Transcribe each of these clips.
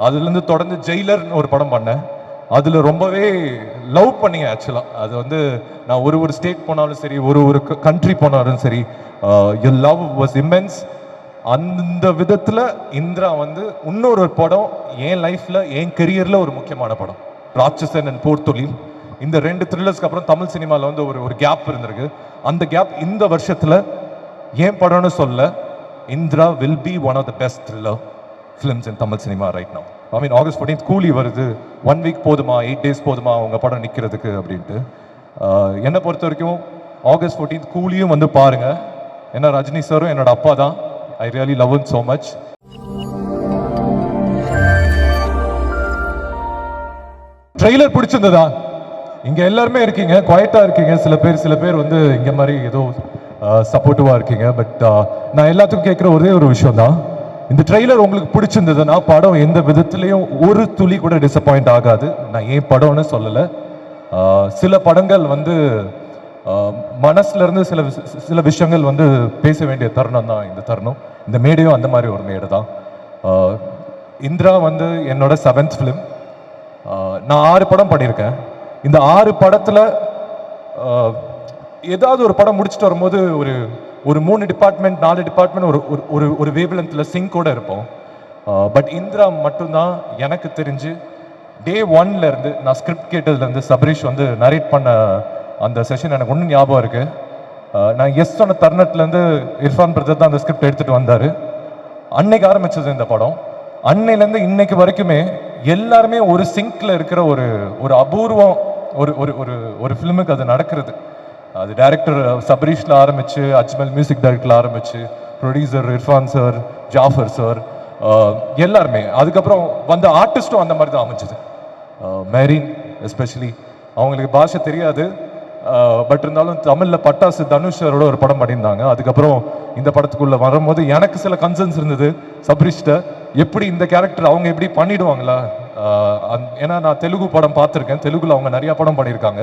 அதுலேருந்து தொடர்ந்து ஜெயிலர்னு ஒரு படம் பண்ணேன். அதில் ரொம்பவே லவ் பண்ணிங்க ஆக்சுவலாக அது வந்து நான் ஒரு ஒரு ஸ்டேட் போனாலும் சரி ஒரு ஒரு கண்ட்ரி போனாலும் சரி யூ லவ் வாஸ் இம்மென்ஸ் அந்த விதத்தில் இந்திரா வந்து இன்னொரு ஒரு படம் என் லைஃப்பில் என் கெரியரில் ஒரு முக்கியமான படம். ராட்சசன் அண்ட் போர்த்தொழில் இந்த ரெண்டு த்ரில்லர்ஸ்க்கு அப்புறம் தமிழ் சினிமாவில் வந்து ஒரு ஒரு கேப் இருந்திருக்கு. அந்த கேப் இந்த வருஷத்தில் ஏன் படம்னு சொல்ல Indira will be one of the best thriller films in Tamil cinema right no I mean August 14th Coolie வருது. ஒன் வீக் போதுமா? எயிட் டேஸ் போதுமா? உங்கள் படம் நிற்கிறதுக்கு அப்படின்ட்டு. என்னை பொறுத்த வரைக்கும் ஆகஸ்ட் 14th கூலியும் வந்து பாருங்கள் ஏன்னா ரஜினி சாரும் என்னோட அப்பா தான். I really love so much trailer பிடிச்சிருந்ததா? இங்கே எல்லாருமே இருக்கீங்க. குவைட்டா இருக்கீங்க. சில பேர் சில பேர் வந்து இங்கே மாதிரி ஏதோ சப்போர்ட்டிவாக இருக்கீங்க. பட் நான் எல்லாத்துக்கும் கேட்குற ஒரே ஒரு விஷயம் தான் இந்த ட்ரெய்லர் உங்களுக்கு பிடிச்சிருந்ததுன்னா படம் எந்த விதத்துலேயும் ஒரு துளி கூட டிசப்பாயிண்ட் ஆகாது. நான் ஏன் படம்னு சொல்லலை. சில படங்கள் வந்து மனசுலேருந்து சில சில விஷயங்கள் வந்து பேச வேண்டிய தருணம் தான் இந்த தருணம். இந்த மேடையும் அந்த மாதிரி ஒரு மேடை தான். இந்திரா வந்து என்னோட செவன்த் ஃபிலிம் நான் ஆறு படம் பண்ணியிருக்கேன். இந்த ஆறு படத்தில் ஏதாவது ஒரு படம் முடிச்சுட்டு வரும்போது ஒரு ஒரு மூணு டிபார்ட்மெண்ட் நாலு டிபார்ட்மெண்ட் ஒரு ஒரு- ஒரு ஒரு வேவ்லென்த்தில் சிங்கோட இருப்போம். பட் இந்திரா மட்டும்தான் எனக்கு தெரிஞ்சு டே ஒன்லேருந்து நான் ஸ்கிரிப்ட் கேட்டதுலேருந்து சபரீஷ் வந்து நரேட் பண்ண அந்த செஷன் எனக்கு ஒன்றும் ஞாபகம் இருக்குது நான் எஸ் சொன்ன தருணத்துலேருந்து இர்ஃபான் பிரதர் தான் அந்த ஸ்கிரிப்ட் எடுத்துகிட்டு வந்தார். அன்னைக்கு ஆரம்பிச்சது இந்த படம். அன்னையிலேருந்து இன்னைக்கு வரைக்குமே எல்லாருமே ஒரு சிங்கில் இருக்கிற ஒரு ஒரு அபூர்வம் ஒரு ஒரு ஒரு ஒரு ஃபிலிமுக்கு அது நடக்கிறது. அது டைரக்டர் சபரீஷில் ஆரம்பிச்சு அஜ்மல் மியூசிக் டைரக்டரில் ஆரம்பித்து producer Irfan sir Jafar sir எல்லாருமே. அதுக்கப்புறம் வந்த ஆர்டிஸ்ட்டும் அந்த மாதிரி தான் அமைஞ்சது. மேரின் எஸ்பெஷலி அவங்களுக்கு பாஷை தெரியாது. பட் இருந்தாலும் தமிழில் பட்டாசு தனுஷரோட ஒரு படம் பண்ணியிருந்தாங்க. அதுக்கப்புறம் இந்த படத்துக்குள்ளே வரும்போது எனக்கு சில கன்சர்ன்ஸ் இருந்தது சப்ரிஷ்ட எப்படி இந்த கேரக்டர் அவங்க எப்படி பண்ணிடுவாங்களா? ஏன்னா நான் தெலுங்கு படம் பார்த்துருக்கேன். தெலுங்குல அவங்க நிறையா படம் பண்ணியிருக்காங்க.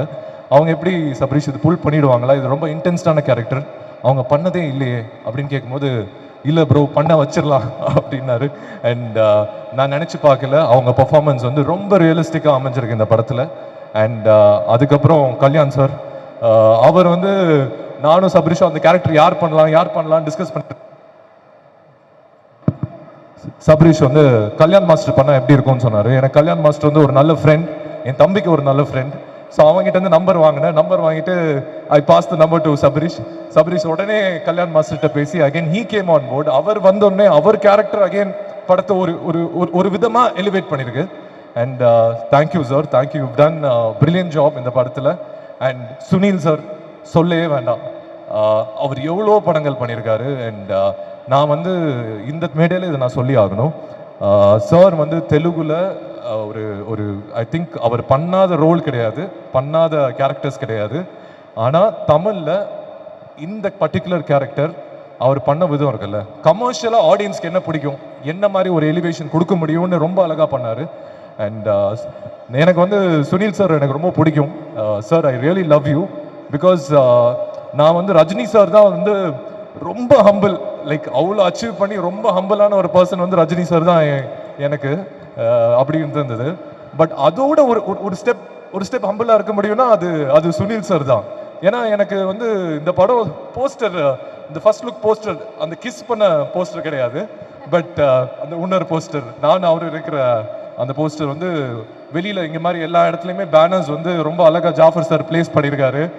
அவங்க எப்படி சபரிஷ் இது புல் பண்ணிடுவாங்களா? இது ரொம்ப இன்டென்ஸ்டான கேரக்டர் அவங்க பண்ணதே இல்லையே அப்படின்னு கேட்கும்போது இல்லை ப்ரோ பண்ண வச்சிடலாம் அப்படின்னாரு. அண்ட் uh, நான் நினச்சி பார்க்கல. அவங்க பெர்ஃபார்மன்ஸ் வந்து ரொம்ப ரியலிஸ்டிக்காக அமைஞ்சிருக்கு இந்த படத்தில். அண்ட் uh, அதுக்கப்புறம் கல்யாண் சார் uh, அவர் வந்து நானும் சபரிஷும் அந்த கேரக்டர் யார் பண்ணலாம் யார் பண்ணலாம் டிஸ்கஸ் பண்ணிட்டு சபரிஷ் வந்து கல்யாண் மாஸ்டர் பண்ணால் எப்படி இருக்கும்னு சொன்னார். எனக்கு கல்யாண் மாஸ்டர் வந்து ஒரு நல்ல ஃப்ரெண்ட் என் தம்பிக்கு ஒரு நல்ல ஃப்ரெண்ட் ஸோ அவங்ககிட்ட வந்து நம்பர் வாங்கினேன். நம்பர் வாங்கிட்டு I pass the number to Sabarish Sabarish உடனே கல்யாண் மாஸ்டர்கிட்ட பேசி again he came on board அவர் வந்தோடனே அவர் கேரக்டர் அகைன் படத்தை ஒரு ஒரு ஒரு- ஒரு எலிவேட் பண்ணியிருக்கு and thank you sir thank you ton brilliant job இந்த படத்தில். அண்ட் சுனில் சார் சொல்லவே வேண்டாம். Uh, அவர் எவ்வளோ படங்கள் பண்ணியிருக்காரு அண்ட் uh, நான் வந்து இந்த மேடையில் இதை நான் சொல்லி ஆகணும். Uh, சார் வந்து தெலுங்குல ஒரு ஒரு ஐ திங்க் அவர் பண்ணாத ரோல் கிடையாது பண்ணாத கேரக்டர்ஸ் கிடையாது. ஆனால் தமிழில் இந்த பர்டிகுலர் கேரக்டர் அவர் பண்ண விதம் இருக்குல்ல. கமர்ஷியலாக ஆடியன்ஸ்க்கு என்ன பிடிக்கும்? என்ன மாதிரி ஒரு எலிவேஷன் கொடுக்க முடியும்னு ரொம்ப அழகாக பண்ணார். Uh, அண்ட் எனக்கு வந்து சுனில் சார் எனக்கு ரொம்ப பிடிக்கும். Sir I really love you because நான் வந்து ரஜினி சார் தான் வந்து ரொம்ப ஹம்பிள் லைக் அவ்வளோ அச்சீவ் பண்ணி ரொம்ப ஹம்பிளான ஒரு பர்சன் வந்து ரஜினி சார் தான் எனக்கு அப்படி இருந்திருந்தது. பட் அதோட ஒரு ஒரு- ஒரு ஸ்டெப் ஒரு ஸ்டெப் ஹம்பிளாக இருக்க முடியும்னா அது அது சுனில் சார் தான். ஏன்னா எனக்கு வந்து இந்த படம் போஸ்டர் இந்த ஃபர்ஸ்ட் லுக் போஸ்டர் அந்த கிஸ் பண்ண போஸ்டர் கிடையாது. பட் அந்த உன்னர் போஸ்டர் நான் அவர் இருக்கிற அந்த போஸ்டர் வந்து வெளியில் இங்க மாதிரி எல்லா இடத்துலையுமே பேனர்ஸ் வந்து ரொம்ப அழகா ஜாஃபர் சார் பிளேஸ் பண்ணியிருக்காரு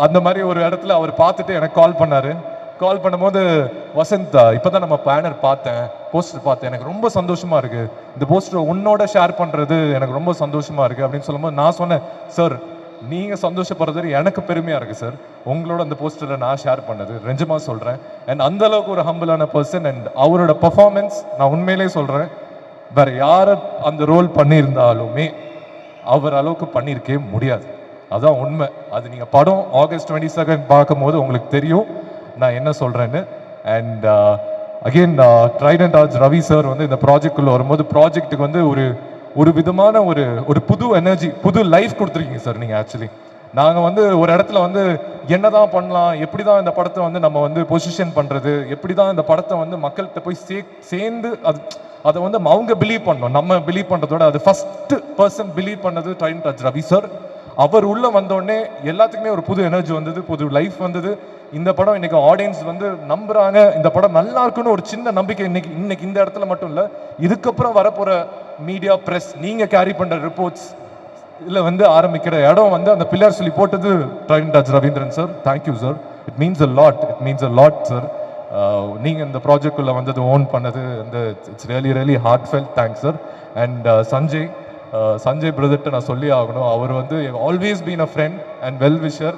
அந்த மாதிரி ஒரு இடத்துல அவர் பார்த்துட்டு எனக்கு கால் பண்ணார். கால் பண்ணும்போது வசந்த் இப்பதான் நம்ம பேனர் பார்த்தேன் போஸ்டர் பார்த்தேன். எனக்கு ரொம்ப சந்தோஷமா இருக்கு. இந்த போஸ்டர் உன்னோட ஷேர் பண்றது எனக்கு ரொம்ப சந்தோஷமா இருக்கு அப்படின்னு சொல்லும்போது நான் சொன்னேன் சார் நீங்கள் சந்தோஷப்படுறது எனக்கு பெருமையாக இருக்குது சார் உங்களோட அந்த போஸ்டரை நான் ஷேர் பண்ணது. ரெஞ்சமா சொல்கிறேன் அண்ட் அந்த அளவுக்கு ஒரு ஹம்பிளான பர்சன் அண்ட் அவரோட பர்ஃபார்மென்ஸ் நான் உண்மையிலேயே சொல்கிறேன் வேற யாரை அந்த ரோல் பண்ணியிருந்தாலுமே அவர் அளவுக்கு பண்ணியிருக்கவே முடியாது. அதான் உண்மை. அது நீங்கள் படம் ஆகஸ்ட் டுவெண்ட்டி செகண்ட் பார்க்கும்போது உங்களுக்கு தெரியும். நான் என்ன சொல்கிறேன்னு and again Trident Arts Ravi sir வந்து இந்த ப்ராஜெக்ட்குள்ள வரும்போது ப்ராஜெக்ட்டுக்கு வந்து ஒரு ஒரு விதமான ஒரு ஒரு புது எனர்ஜி புது லைஃப் கொடுத்துருக்கீங்க சார் நீங்கள் ஆக்சுவலி நாங்கள் வந்து ஒரு இடத்துல வந்து என்னதான் பண்ணலாம் எப்படி தான் இந்த படத்தை வந்து நம்ம வந்து பொசிஷன் பண்ணுறது எப்படி தான் இந்த படத்தை வந்து மக்கள்கிட்ட போய் சே சேர்ந்து அது அதை வந்து அவங்க பிலீவ் பண்ணோம் நம்ம பிலீவ் பண்ணுறதோட அது ஃபஸ்ட்டு பர்சன் பிலீவ் பண்ணது ட்ரைன் டச் ரவி சார் அவர் உள்ள வந்தோடனே எல்லாத்துக்குமே ஒரு புது எனர்ஜி வந்தது புது லைஃப் வந்தது. இந்த படம் இன்னைக்கு ஆடியன்ஸ் வந்து நம்புறாங்க. இந்த படம் நல்லா இருக்குன்னு ஒரு சின்ன நம்பிக்கை இன்னைக்கு இன்னைக்கு இந்த இடத்துல மட்டும் இல்லை. இதுக்கப்புறம் வரப்போற மீடியா பிரஸ் நீங்க கேரி பண்ற ரிப்போர்ட்ஸ் இதில் வந்து ஆரம்பிக்கிற இடம் வந்து அந்த பிள்ளையார் சொல்லி போட்டது Trident Ravindran sir thank you sir it means a lot it means a lot sir நீங்கள் இந்த ப்ராஜெக்டுக்குள்ளே வந்தது ஓன் பண்ணது இந்த it's really really heart felt thanks sir and Sanjay Sanjay பிரதர்ட்ட நான் சொல்லி ஆகணும். அவர் வந்து always been a friend and well wisher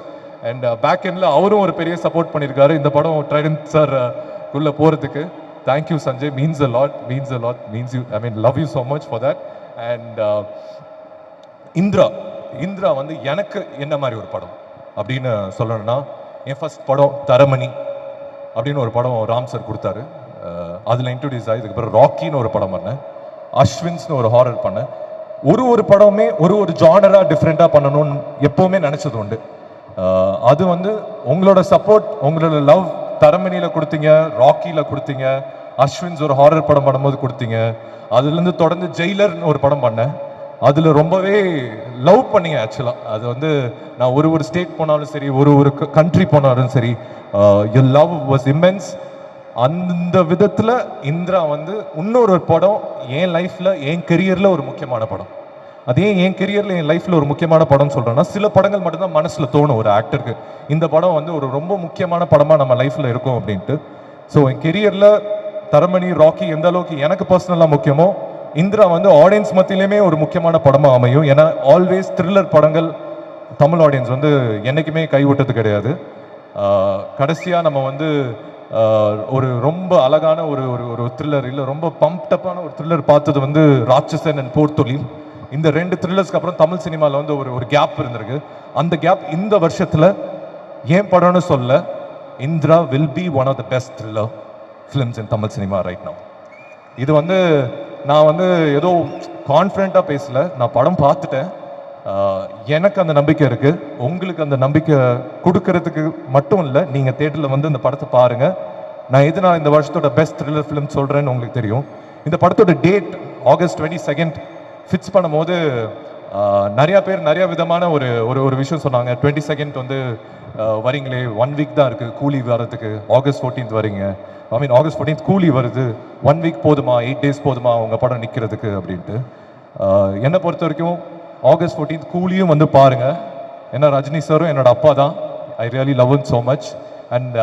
and back எண்டில் அவரும் ஒரு பெரிய சப்போர்ட் பண்ணியிருக்காரு இந்த படம் ட்ரைடன் சார் உள்ள போகிறதுக்கு thank you Sanjay. Means a lot means a lot means you I mean love you so much for that and Indira Indira வந்து எனக்கு என்ன மாதிரி ஒரு படம் அப்படின்னு சொல்லணும்னா என் ஃபஸ்ட் படம் தரமணி அப்படின்னு ஒரு படம் ராம் சார் கொடுத்தாரு. அதில் அதுல இன்ட்ரடியூஸ் ஆகி இதுக்கப்புறம் ராக்கின்னு ஒரு படம் பண்ணேன். அஸ்வின்ஸ்னு ஒரு ஹாரர் பண்ணேன். ஒரு ஒரு படமுமே ஒரு ஒரு ஜானராக டிஃப்ரெண்ட்டாக பண்ணணும்னு எப்போவுமே நினச்சது உண்டு. அது வந்து உங்களோட சப்போர்ட் உங்களோட லவ் தரமணியில் கொடுத்தீங்க ராக்கியில் கொடுத்தீங்க அஸ்வின்ஸ் ஒரு ஹாரர் படம் பண்ணும்போது கொடுத்தீங்க. அதுலேருந்து தொடர்ந்து ஜெயிலர்னு ஒரு படம் பண்ணேன். அதில் ரொம்பவே லவ் பண்ணீங்க ஆக்சுவலாக அது வந்து நான் ஒரு ஒரு ஸ்டேட் போனாலும் சரி ஒரு ஒரு கண்ட்ரி போனாலும் சரி யூ லவ் வாஸ் இம்மென்ஸ் அந்த விதத்தில் இந்திரா வந்து இன்னொரு படம் என் லைஃப்பில் என் கெரியரில் ஒரு முக்கியமான படம். அதே என் கெரியரில் என் லைஃப்பில் ஒரு முக்கியமான படம்னு சொல்கிறேன்னா சில படங்கள் மட்டும்தான் மனசில் தோணும் ஒரு ஆக்டருக்கு இந்த படம் வந்து ஒரு ரொம்ப முக்கியமான படமாக நம்ம லைஃப்பில் இருக்கும் அப்படின்ட்டு. ஸோ என் கெரியரில் தரமணி ராக்கி எந்த அளவுக்கு எனக்கு பர்சனலாக முக்கியமோ இந்திரா வந்து ஆடியன்ஸ் மத்தியிலுமே ஒரு முக்கியமான படமாக அமையும். ஏன்னா ஆல்வேஸ் த்ரில்லர் படங்கள் தமிழ் ஆடியன்ஸ் வந்து என்றைக்குமே கைவிட்டது கிடையாது. கடைசியாக நம்ம வந்து ஒரு ரொம்ப அழகான ஒரு ஒரு ஒரு த்ரில்லர் இல்லை ரொம்ப பம்ப்டப்பான ஒரு த்ரில்லர் பார்த்தது வந்து ராட்சசன் அண்ட் போர்த்தொழில் இந்த ரெண்டு த்ரில்லர்ஸ்க்கு அப்புறம் தமிழ் சினிமாவில் வந்து ஒரு ஒரு கேப் இருந்திருக்கு. அந்த கேப் இந்த வருஷத்தில் ஏன் படம்னு சொல்ல Indira will be one of the best thriller films in Tamil cinema right no இது வந்து நான் வந்து ஏதோ கான்ஃபிடெண்ட்டாக பேசல. நான் படம் பார்த்துட்டேன். எனக்கு அந்த நம்பிக்கை இருக்கு. உங்களுக்கு அந்த நம்பிக்கை கொடுக்கறதுக்கு மட்டும் இல்லை நீங்க தேட்டரில் வந்து இந்த படத்தை பாருங்க. நான் எது நான் இந்த வருஷத்தோட பெஸ்ட் த்ரில்லர் ஃபிலிம் சொல்றேன்னு உங்களுக்கு தெரியும். இந்த படத்தோட date August twenty second fix பண்ணும்போது நிறையா பேர் நிறைய விதமான ஒரு ஒரு ஒரு விஷயம் சொன்னாங்க. டுவெண்ட்டி செகண்ட் வந்து வரீங்களே ஒன் வீக் தான் இருக்குது கூலி வரதுக்கு ஆகஸ்ட் ஃபோர்டீன்த் வரீங்க. ஐ மீன் ஆகஸ்ட் ஃபோர்டீன்த் கூலி வருது. ஒன் வீக் போதுமா? எயிட் டேஸ் போதுமா? உங்கள் படம் நிற்கிறதுக்கு அப்படின்ட்டு. என்னை பொறுத்த வரைக்கும் ஆகஸ்ட் ஃபோர்டீன்த் கூலியும் வந்து பாருங்க. ஏன்னா ரஜினி சாரும் என்னோட அப்பா தான் I really love in so much and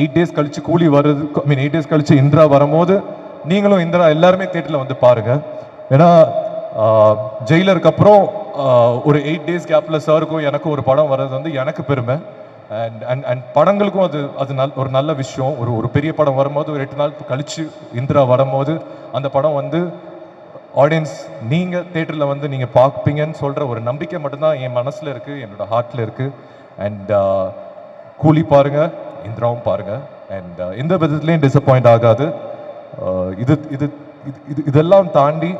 eight days கழிச்சு கூலி வர்றது ஐ மீன் எயிட் டேஸ் கழிச்சு இந்திரா வரும்போது நீங்களும் இந்திரா எல்லாருமே தேட்டரில் வந்து பாருங்க. ஏன்னா uh, ஜெயிலருக்கு அப்புறம் uh, ஒரு எயிட் டேஸ் கேப்பில் சாருக்கும் எனக்கும் ஒரு படம் வர்றது வந்து எனக்கு பெருமை. அண்ட் அண்ட் அண்ட் படங்களுக்கும் அது அது நல் ஒரு நல்ல விஷயம். ஒரு ஒரு பெரிய படம் வரும்போது ஒரு எட்டு நாள் கழிச்சு இந்திரா வரும்போது அந்த படம் வந்து ஆடியன்ஸ் நீங்கள் தேட்டரில் வந்து நீங்கள் பார்ப்பீங்கன்னு சொல்கிற ஒரு நம்பிக்கை மட்டும்தான் என் மனசில் இருக்குது என்னோட ஹார்ட்டில் இருக்குது அண்ட் uh, கூலி பாருங்கள் இந்திராவும் பாருங்கள் அண்ட் uh, எந்த விதத்துலேயும் டிசப்பாயிண்ட் ஆகாது. இது இது இது- இது இதெல்லாம் தாண்டி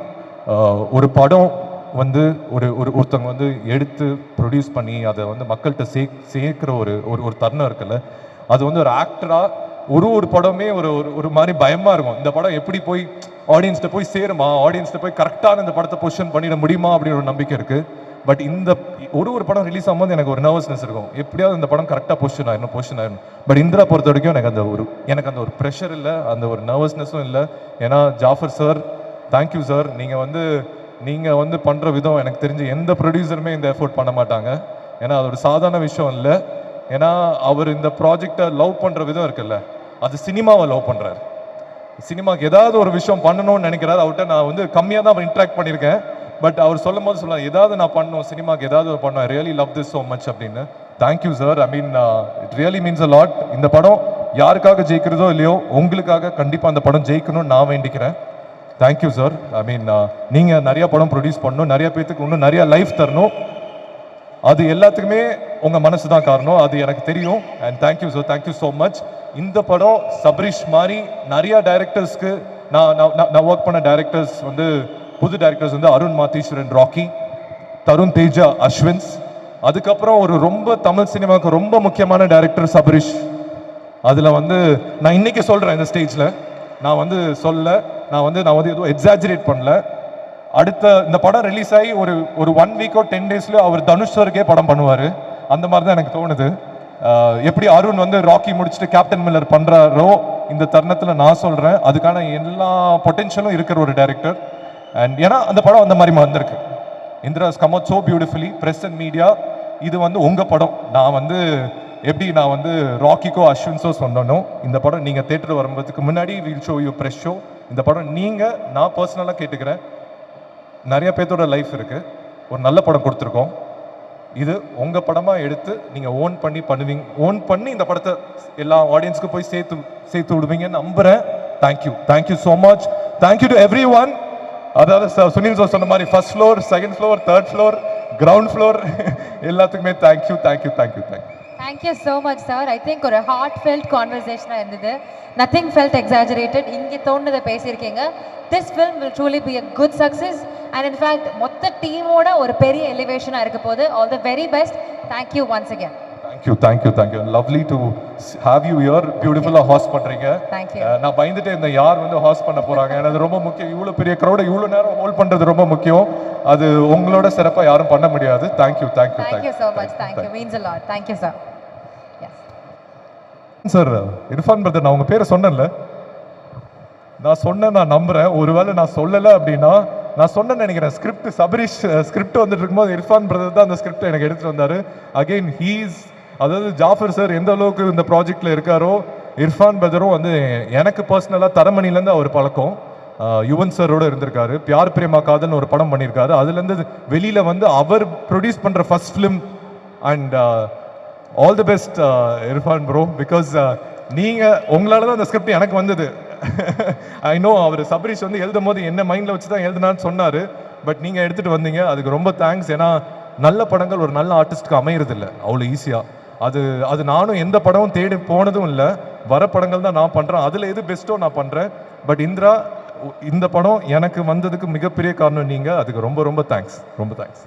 ஒரு படம் வந்து ஒரு ஒரு ஒருத்தவங்க வந்து எடுத்து ப்ரொடியூஸ் பண்ணி அதை வந்து மக்கள்கிட்ட சே சேர்க்குற ஒரு ஒரு ஒரு தருணம் இருக்குல்ல. அது வந்து ஒரு ஆக்டராக ஒரு ஒரு படமே ஒரு ஒரு ஒரு மாதிரி பயமா இருக்கும். இந்த படம் எப்படி போய் ஆடியன்ஸ்கிட்ட போய் சேருமா? ஆடியன்ஸ்கிட்ட போய் கரெக்டான இந்த படத்தை பொசிஷன் பண்ணிட முடியுமா? அப்படின்னு ஒரு நம்பிக்கை இருக்கு. பட் இந்த ஒரு ஒரு படம் ரிலீஸ் ஆகும்போது எனக்கு ஒரு நர்வஸ்னஸ் இருக்கும். எப்படியாவது இந்த படம் கரெக்டாக பொசிஷன் ஆயிடணும் பொசிஷன் ஆயிரும் பட் இந்திரா பொறுத்த வரைக்கும் எனக்கு அந்த ஒரு எனக்கு அந்த ஒரு ப்ரெஷர் இல்லை அந்த ஒரு நர்வஸ்னஸும் இல்லை. ஏன்னா ஜாஃபர் சார் தேங்க்யூ சார் நீங்கள் வந்து நீங்கள் வந்து பண்ணுற விதம் எனக்கு தெரிஞ்சு எந்த ப்ரொடியூசருமே இந்த எஃபோர்ட் பண்ண மாட்டாங்க. ஏன்னா அது ஒரு சாதாரண விஷயம் இல்லை. ஏன்னா அவர் இந்த ப்ராஜெக்டை லவ் பண்ணுற விதம் இருக்குல்ல. அது சினிமாவை லவ் பண்ணுறாரு சினிமாவுக்கு ஏதாவது ஒரு விஷயம் பண்ணணும்னு நினைக்கிறாரு. அவர்கிட்ட நான் வந்து கம்மியாக தான் இன்ட்ராக்ட் பண்ணியிருக்கேன். பட் அவர் சொல்லும் போது சொல்லலாம் ஏதாவது நான் பண்ணணும் சினிமாவுக்கு ஏதாவது ஒரு பண்ணணும். Really love this so much அப்படின்னு. Thank you sir I mean it really means a lot இந்த படம் யாருக்காக ஜெயிக்கிறதோ இல்லையோ உங்களுக்காக கண்டிப்பாக அந்த படம் ஜெயிக்கணும்னு நான் வேண்டிக்கிறேன். தேங்க்யூ சார் ஐ மீன் நீங்கள் நிறைய படம் ப்ரொடியூஸ் பண்ணணும் நிறைய பேத்துக்கு இன்னும் நிறைய லைஃப் தரணும். அது எல்லாத்துக்குமே உங்கள் மனசு தான் காரணம். அது எனக்கு தெரியும். And thank you sir thank you so much இந்த படம் சபரிஷ் மாதிரி நிறையா டைரக்டர்ஸ்க்கு நான் நான்- நான் நான் ஒர்க் பண்ண டைரக்டர்ஸ் வந்து புது டைரக்டர்ஸ் வந்து அருண் மாத்தீஸ்வரன் ராக்கி தருண் தேஜா அஸ்வின்ஸ். அதுக்கப்புறம் ஒரு ரொம்ப தமிழ் சினிமாவுக்கு ரொம்ப முக்கியமான டைரக்டர் சபரிஷ். அதில் வந்து நான் இன்னைக்கு சொல்கிறேன் இந்த ஸ்டேஜில் நான் வந்து சொல்ல நான் வந்து நான் வந்து எதுவும் எக்ஸாஜரேட் பண்ணல. அடுத்த இந்த படம் ரிலீஸ் ஆகி ஒரு ஒரு ஒன் வீக்கோ டென் டேஸ்ல அவர் தனுஷ் படம் பண்ணுவார். அந்த மாதிரி தான் எனக்கு தோணுது. எப்படி அருண் வந்து ராக்கி முடிச்சுட்டு கேப்டன் மில்லர் பண்ணுறாரோ இந்த தருணத்தில் நான் சொல்கிறேன் அதுக்கான எல்லா பொட்டென்ஷியலும் இருக்கிற ஒரு டைரக்டர் அண்ட் ஏன்னா அந்த படம் அந்த மாதிரி வந்திருக்கு. Indira's come so beautifully press and media இது வந்து உங்கள் படம். நான் வந்து எப்படி நான் வந்து ராக்கிக்கோ அஸ்வின்ஸோ சொன்னனோ இந்த படம் நீங்கள் தேட்டர் வரும்போதுக்கு முன்னாடி we'll show you fresh show இந்த படம் நீங்கள் நான் பர்சனலாக கேட்டுக்கிறேன். நிறைய பேர்த்தோட லைஃப் இருக்குது ஒரு நல்ல படம் கொடுத்துருக்கோம். இது உங்கள் படமாக எடுத்து நீங்கள் ஓன் பண்ணி பண்ணுவீங்க. ஓன் பண்ணி இந்த படத்தை எல்லா ஆடியன்ஸ்க்கு போய் சேர்த்து சேர்த்து விடுவீங்கன்னு நம்புகிறேன் thank you thank you so much thank you to everyone அதாவது ச- சுனில் சார் சொன்ன மாதிரி first floor second floor third floor ground floor எல்லாத்துக்குமே thank you thank you thank you thank you thank you so much sir I think ஒரு heart felt கான்வர்சேஷனாக இருந்தது. Nothing felt exaggerated இங்கே தோணுதை பேசியிருக்கீங்க. This film will truly be a good success and in fact மொத்த டீமோட ஒரு பெரிய எலிவேஷனாக இருக்க போது all the very best thank you once again thank you thank you thank you lovely to have you here பியூட்டிஃபுல்லாக ஹாஸ்ட் பண்றீங்க. Thank you. அஹ் நான் பயந்துட்டு இந்த யார் வந்து ஹாஸ்ட் பண்ண போறாங்க. ஏன்னா அது ரொம்ப முக்கியம். இவ்வளோ பெரிய க்ரௌட இவ்வளோ நேரம் ஹோல்ட் பண்றது ரொம்ப முக்கியம். அது உங்களோட சிறப்பா யாரும் பண்ண முடியாது. Thank you thank you thank you so much thank you means a lot thank you sir sir Irfan brother நான் உங்க பேரை சொன்னேன்ல. நான் சொன்னேன் நான் நம்புறேன். ஒருவேளை நான் சொல்லலை அப்படின்னா நான் சொன்னேன்னு நினைக்கிறேன். ஸ்கிரிப்ட் சபரிஷ் ஸ்கிரிப்ட் வந்துட்டு இருக்கும்போது இர்ஃபான் பிரதர் தான் அந்த ஸ்கிரிப்ட் எனக்கு எடுத்துட்டு வந்தாரு. அகைன் ஹீஸ் அதாவது ஜாஃபர் சார் எந்த அளவுக்கு இந்த ப்ராஜெக்டில் இருக்காரோ இர்ஃபான் பிரதரும் வந்து எனக்கு பர்சனலாக தரமணிலேருந்து அவர் பழக்கம். யுவன் சாரோட இருந்திருக்காரு. பியார் பிரேமா காதல்னு ஒரு படம் பண்ணியிருக்காரு. அதுலேருந்து வெளியில் வந்து அவர் ப்ரொடியூஸ் பண்ணுற first film and all the best Irfan bro because நீங்கள் உங்களால் தான் அந்த ஸ்கிரிப்ட் எனக்கு வந்தது. ஐ நோ அவர் சபரிஷ் வந்து எழுதும் போது என்ன மைண்டில் வச்சு தான் எழுதுனான்னு சொன்னார். பட் நீங்கள் எடுத்துகிட்டு வந்தீங்க. அதுக்கு ரொம்ப தேங்க்ஸ் ஏன்னா நல்ல படங்கள் ஒரு நல்ல ஆர்டிஸ்ட்க்கு அமையிறதில்ல. அவ்வளோ ஈஸியாக அது அது நானும் எந்த படமும் தேடி போனதும் இல்லை. வர படங்கள் தான் நான் பண்ணுறேன் அதில் எது பெஸ்ட்டோ நான் பண்ணுறேன் பட் இந்திரா இந்த படம் எனக்கு வந்ததுக்கு மிகப்பெரிய காரணம் நீங்கள் அதுக்கு ரொம்ப ரொம்ப தேங்க்ஸ் ரொம்ப தேங்க்ஸ்